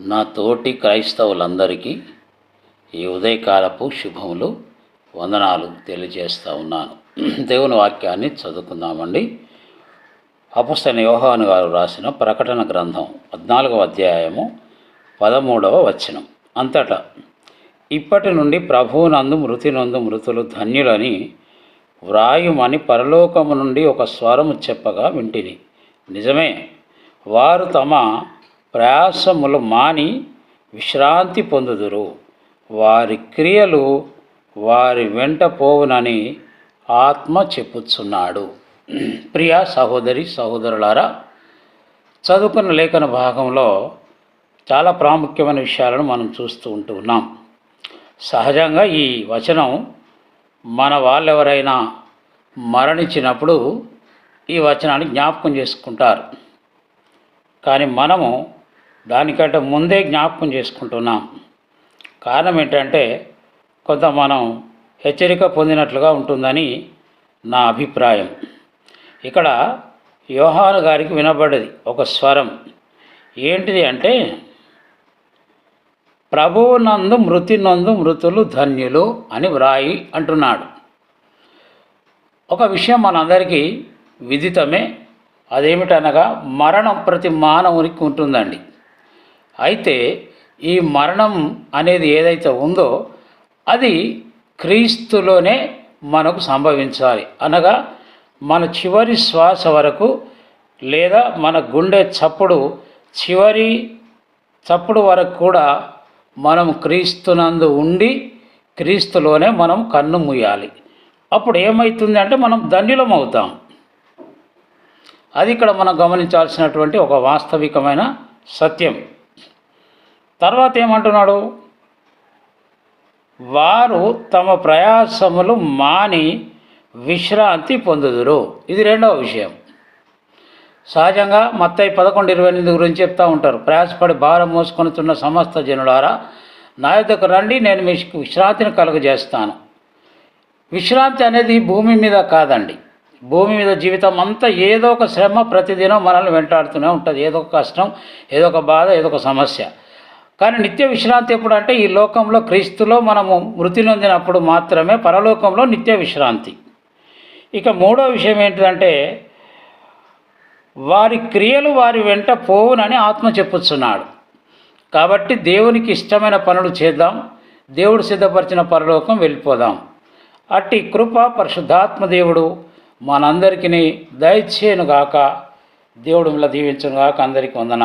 నా తోటి క్రైస్తవులందరికీ ఈ ఉదయకాలపు శుభములు వందనాలు తెలియజేస్తూ ఉన్నాను. దేవుని వాక్యాన్ని చదువుకుందామండి. అపుస్తన యోహాను గారు రాసిన ప్రకటన గ్రంథం పద్నాలుగవ అధ్యాయము పదమూడవ వచనం. అంతటా ఇప్పటి నుండి ప్రభువునందు మృతి నందు మృతులు ధన్యులని వ్రాయుమని పరలోకము నుండి ఒక స్వరము చెప్పగా వింటిని. నిజమే వారు తమ ప్రయాసములు మాని విశ్రాంతి పొందుదురు. వారి క్రియలు వారి వెంట పోవునని ఆత్మ చెప్పుచున్నాడు. ప్రియ సహోదరి సహోదరులారా చదువుకున్న లేఖన భాగంలో చాలా ప్రాముఖ్యమైన విషయాలను మనం చూస్తూ ఉంటూ ఉన్నాం. సహజంగా ఈ వచనం మన వాళ్ళెవరైనా మరణించినప్పుడు ఈ వచనాన్ని జ్ఞాపకం చేసుకుంటారు. కానీ మనము దానికంటే ముందే జ్ఞాపకం చేసుకుంటున్నాం. కారణం ఏంటంటే కొంత మనం హెచ్చరిక పొందినట్లుగా ఉంటుందని నా అభిప్రాయం. ఇక్కడ యోహాను గారికి వినబడ్డది ఒక స్వరం. ఏంటిది అంటే ప్రభువు నందు మృతి నందు మృతులు ధన్యులు అని వ్రాయి అంటున్నాడు. ఒక విషయం మనందరికీ విదితమే. అదేమిటనగా మరణం ప్రతి మానవునికి ఉంటుందండి. అయితే ఈ మరణం అనేది ఏదైతే ఉందో అది క్రీస్తులోనే మనకు సంభవించాలి. అనగా మన చివరి శ్వాస వరకు లేదా మన గుండె చప్పుడు చివరి చప్పుడు వరకు కూడా మనం క్రీస్తునందు ఉండి క్రీస్తులోనే మనం కన్ను మూయాలి. అప్పుడు ఏమవుతుంది అంటే మనం ధన్యులం అవుతాం. అది ఇక్కడ మనం గమనించాల్సినటువంటి ఒక వాస్తవికమైన సత్యం. తర్వాత ఏమంటున్నాడు? వారు తమ ప్రయాసములు మాని విశ్రాంతి పొందుదురు. ఇది రెండవ విషయం. సహజంగా మత్తయి పదకొండు ఇరవై ఎనిమిది గురించి చెప్తూ ఉంటారు. ప్రయాసపడి భారం మోసుకొనుతున్న సమస్త జనులారా నా యొద్దకు రండి నేను మీకు విశ్రాంతిని కలుగజేస్తాను. విశ్రాంతి అనేది భూమి మీద కాదండి. భూమి మీద జీవితం అంతా ఏదో ఒక శ్రమ ప్రతిదినం మనల్ని వెంటాడుతూనే ఉంటుంది. ఏదో ఒక కష్టం ఏదో ఒక బాధ ఏదో ఒక సమస్య. కానీ నిత్య విశ్రాంతి ఎప్పుడు అంటే ఈ లోకంలో క్రీస్తులో మనము మృతి నొందినప్పుడు మాత్రమే పరలోకంలో నిత్య విశ్రాంతి. ఇక మూడో విషయం ఏంటిదంటే వారి క్రియలు వారి వెంట పోవునని ఆత్మ చెప్పుచున్నాడు. కాబట్టి దేవునికి ఇష్టమైన పనులు చేద్దాం దేవుడు సిద్ధపరిచిన పరలోకం వెళ్ళిపోదాం. అట్టి కృప పరిశుద్ధాత్మ దేవుడు మనందరికీ దయచేయను గాక దేవుడు మిల్ల దీవించనుగాక. అందరికీ వందన